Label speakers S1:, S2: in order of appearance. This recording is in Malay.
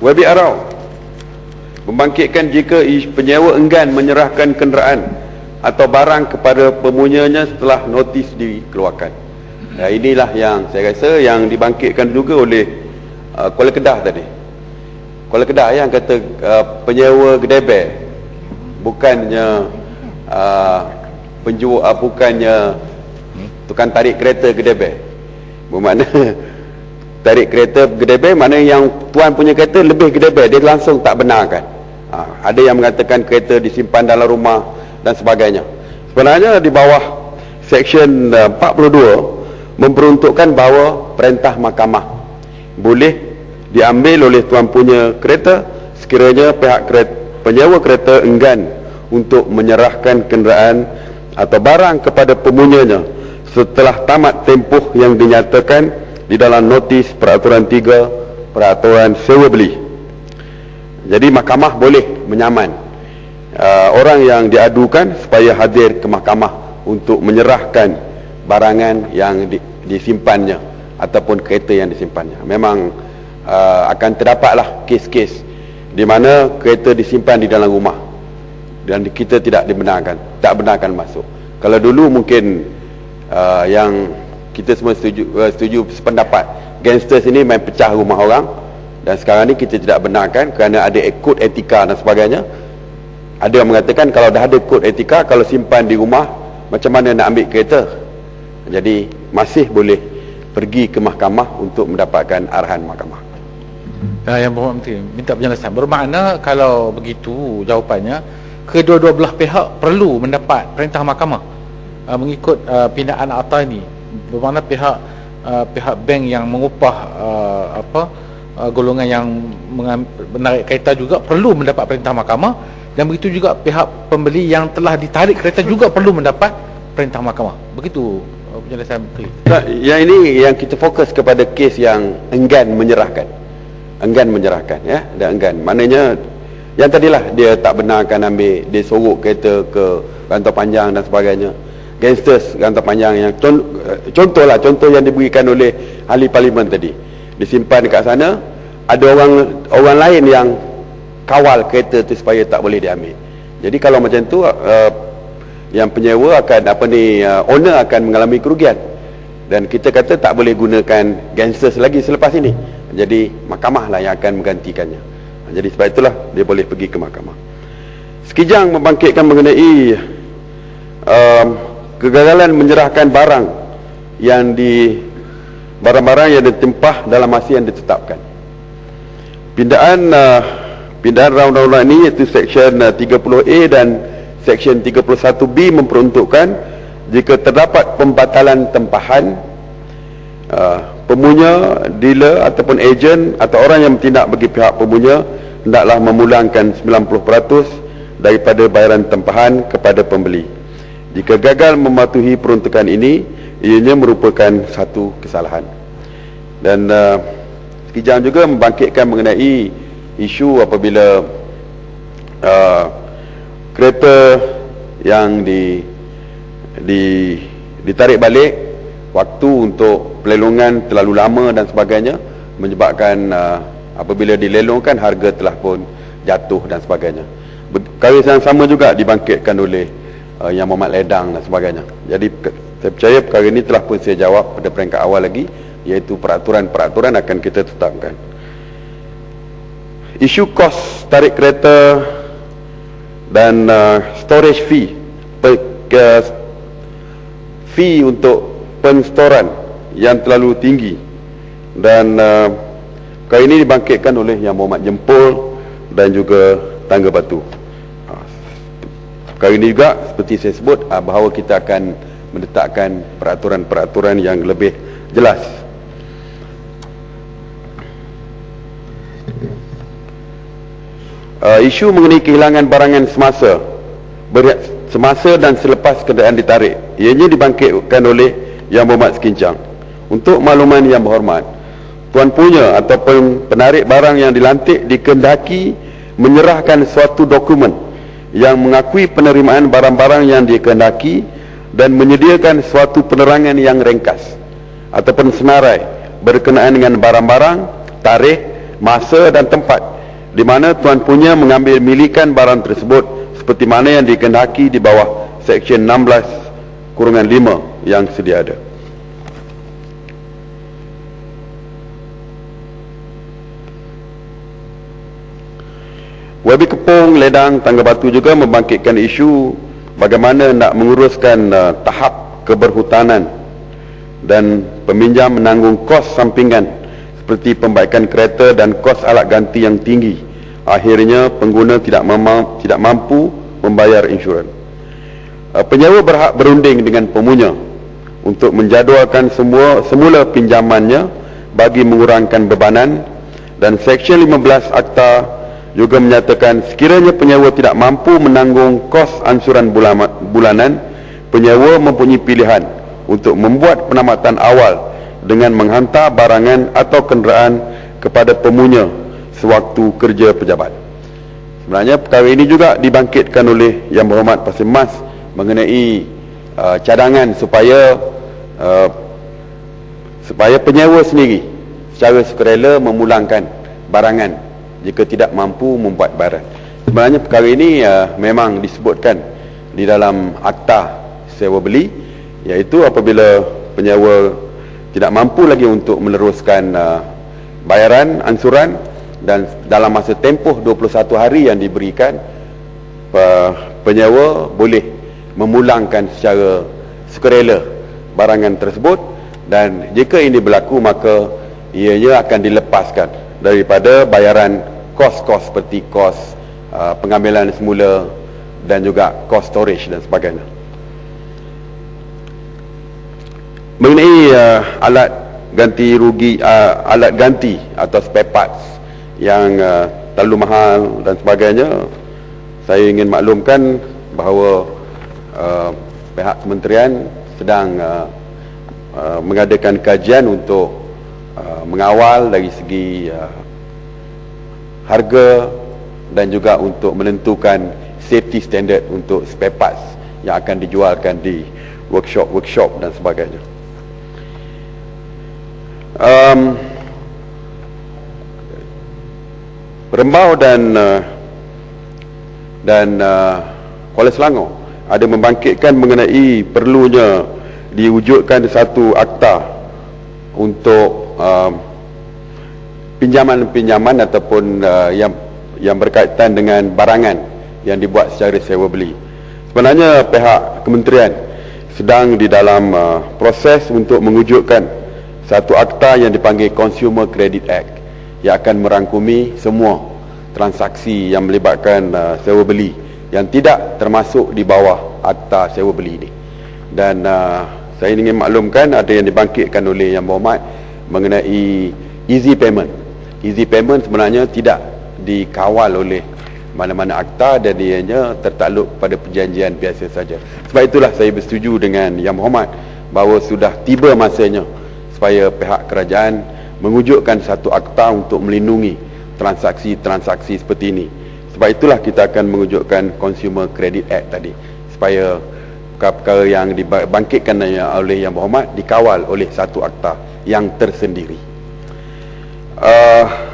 S1: WBRAW membangkitkan jika penyewa enggan menyerahkan kenderaan atau barang kepada pemunyanya setelah notis dikeluarkan. Ya, inilah yang saya rasa yang dibangkitkan juga oleh uh, Kuala Kedah tadi. Kuala Kedah yang kata uh, penyewa gedebe bukannya uh, penjual uh, bukannya tukang tarik kereta gedebe. Bermakna tarik kereta gedebe mana yang tuan punya kereta lebih gedebe dia langsung tak benarkan. Ha, ada yang mengatakan kereta disimpan dalam rumah dan sebagainya. Sebenarnya di bawah uh, 42 memperuntukkan bahawa perintah mahkamah. Boleh diambil oleh tuan punya kereta sekiranya pihak kereta, penyewa kereta enggan untuk menyerahkan kenderaan atau barang kepada pemunyanya setelah tamat tempoh yang dinyatakan di dalam notis peraturan 3 peraturan sewa beli. Jadi mahkamah boleh menyaman. Uh, orang yang diadukan supaya hadir ke mahkamah untuk menyerahkan barangan yang di, disimpannya ataupun kereta yang disimpannya. Memang uh, akan terdapatlah kes-kes di mana kereta disimpan di dalam rumah dan kita tidak dibenarkan tak benarkan masuk. Kalau dulu mungkin uh, yang kita semua setuju uh, setuju sependapat. Gangsters ini main pecah rumah orang. Dan sekarang ni kita tidak benarkan kerana ada kod etika dan sebagainya. Ada yang mengatakan kalau dah ada kod etika kalau simpan di rumah macam mana nak ambil kereta? Jadi masih boleh pergi ke mahkamah untuk mendapatkan arahan mahkamah.
S2: Uh, yang berhormat menteri minta penjelasan. Bermakna kalau begitu jawapannya kedua-dua belah pihak perlu mendapat perintah mahkamah uh, mengikut uh, pindaan akta ini bermakna pihak uh, pihak bank yang mengupah uh, apa uh, golongan yang menarik kereta juga perlu mendapat perintah mahkamah. Dan begitu juga pihak pembeli yang telah ditarik kereta juga perlu mendapat perintah mahkamah. Begitu uh, penjelasan menteri
S1: yang ini yang kita fokus kepada kes yang enggan menyerahkan. Enggan menyerahkan ya. Dan enggan. Maknanya yang tadilah dia tak benarkan ambil dia sorok kereta ke rantau panjang dan sebagainya gangsters rantau panjang yang contoh lah contoh yang diberikan oleh ahli parlimen tadi. Disimpan dekat sana ada orang orang lain yang kawal kereta tu supaya tak boleh diambil. Jadi kalau macam tu uh, yang penyewa akan apa ni uh, owner akan mengalami kerugian. Dan kita kata tak boleh gunakan gangsters lagi selepas ini. Jadi mahkamah lah yang akan menggantikannya. Jadi sebab itulah dia boleh pergi ke mahkamah. Sekijang membangkitkan mengenai um, kegagalan menyerahkan barang yang di barang-barang yang ditempah dalam masa yang ditetapkan. Pindaan uh, pindaan round-round ini iaitu section uh, 30A dan section 31B memperuntukkan jika terdapat pembatalan tempahan uh, pemunya, dealer ataupun ejen atau orang yang bertindak bagi pihak pemunya hendaklah memulangkan 90% daripada bayaran tempahan kepada pembeli. Jika gagal mematuhi peruntukan ini, ianya merupakan satu kesalahan. Dan uh, sekejap juga membangkitkan mengenai isu apabila uh, kereta yang di, di ditarik balik waktu untuk pelelongan terlalu lama dan sebagainya menyebabkan uh, apabila dilelongkan harga telah pun jatuh dan sebagainya. Kali yang sama juga dibangkitkan oleh uh, yang Muhammad Ledang dan sebagainya. Jadi saya percaya perkara ini telah pun saya jawab pada peringkat awal lagi iaitu peraturan-peraturan akan kita tetapkan. Isu kos tarik kereta dan uh, storage fee per, uh, fee untuk penstoran yang terlalu tinggi dan uh, kali ini dibangkitkan oleh Yang Muhammad Jempol dan juga Tangga Batu. Kali ini juga seperti saya sebut ah, bahawa kita akan menetapkan peraturan-peraturan yang lebih jelas. Uh, isu mengenai kehilangan barangan semasa semasa dan selepas kenderaan ditarik ianya dibangkitkan oleh Yang Berhormat Sekincang untuk makluman yang berhormat tuan punya ataupun penarik barang yang dilantik dikendaki menyerahkan suatu dokumen yang mengakui penerimaan barang-barang yang dikehendaki dan menyediakan suatu penerangan yang ringkas ataupun senarai berkenaan dengan barang-barang, tarikh masa dan tempat di mana tuan punya mengambil milikan barang tersebut seperti mana yang dikehendaki di bawah Seksyen 16 kurungan 5 yang sedia ada. Wabi Kepung, Ledang, Tangga Batu juga membangkitkan isu bagaimana nak menguruskan uh, tahap keberhutanan dan peminjam menanggung kos sampingan seperti pembaikan kereta dan kos alat ganti yang tinggi. Akhirnya pengguna tidak, mampu, tidak mampu membayar insurans. Uh, penyewa berhak berunding dengan pemunya untuk menjadualkan semua semula pinjamannya bagi mengurangkan bebanan dan Seksyen 15 Akta juga menyatakan sekiranya penyewa tidak mampu menanggung kos ansuran bulanan, penyewa mempunyai pilihan untuk membuat penamatan awal dengan menghantar barangan atau kenderaan kepada pemunya sewaktu kerja pejabat. Sebenarnya perkara ini juga dibangkitkan oleh Yang Berhormat Pasir Mas mengenai uh, cadangan supaya uh, supaya penyewa sendiri secara sukarela memulangkan barangan jika tidak mampu membuat barang. Sebenarnya perkara ini uh, memang disebutkan di dalam akta sewa beli iaitu apabila penyewa tidak mampu lagi untuk meneruskan uh, bayaran ansuran dan dalam masa tempoh 21 hari yang diberikan uh, penyewa boleh memulangkan secara sukarela barangan tersebut dan jika ini berlaku maka ianya akan dilepaskan daripada bayaran kos-kos seperti kos uh, pengambilan semula dan juga kos storage dan sebagainya. Mengenai uh, alat ganti rugi uh, alat ganti atau spare parts yang uh, terlalu mahal dan sebagainya saya ingin maklumkan bahawa uh, pihak kementerian sedang uh, uh, mengadakan kajian untuk uh, mengawal dari segi uh, harga dan juga untuk menentukan safety standard untuk spare parts yang akan dijualkan di workshop-workshop dan sebagainya. Um, Rembau dan uh, dan uh, Kuala Selangor ada membangkitkan mengenai perlunya diwujudkan satu akta untuk um, pinjaman-pinjaman ataupun uh, yang yang berkaitan dengan barangan yang dibuat secara sewa beli. Sebenarnya pihak kementerian sedang di dalam uh, proses untuk mewujudkan satu akta yang dipanggil Consumer Credit Act yang akan merangkumi semua transaksi yang melibatkan uh, sewa beli yang tidak termasuk di bawah akta sewa beli ini. Dan uh, saya ingin maklumkan ada yang dibangkitkan oleh Yang Berhormat mengenai easy payment easy payment sebenarnya tidak dikawal oleh mana-mana akta dan ianya tertakluk pada perjanjian biasa saja. Sebab itulah saya bersetuju dengan Yang Muhammad bahawa sudah tiba masanya supaya pihak kerajaan mewujudkan satu akta untuk melindungi transaksi-transaksi seperti ini. Sebab itulah kita akan mewujudkan Consumer Credit Act tadi supaya perkara yang dibangkitkan oleh Yang Muhammad dikawal oleh satu akta yang tersendiri. Uh,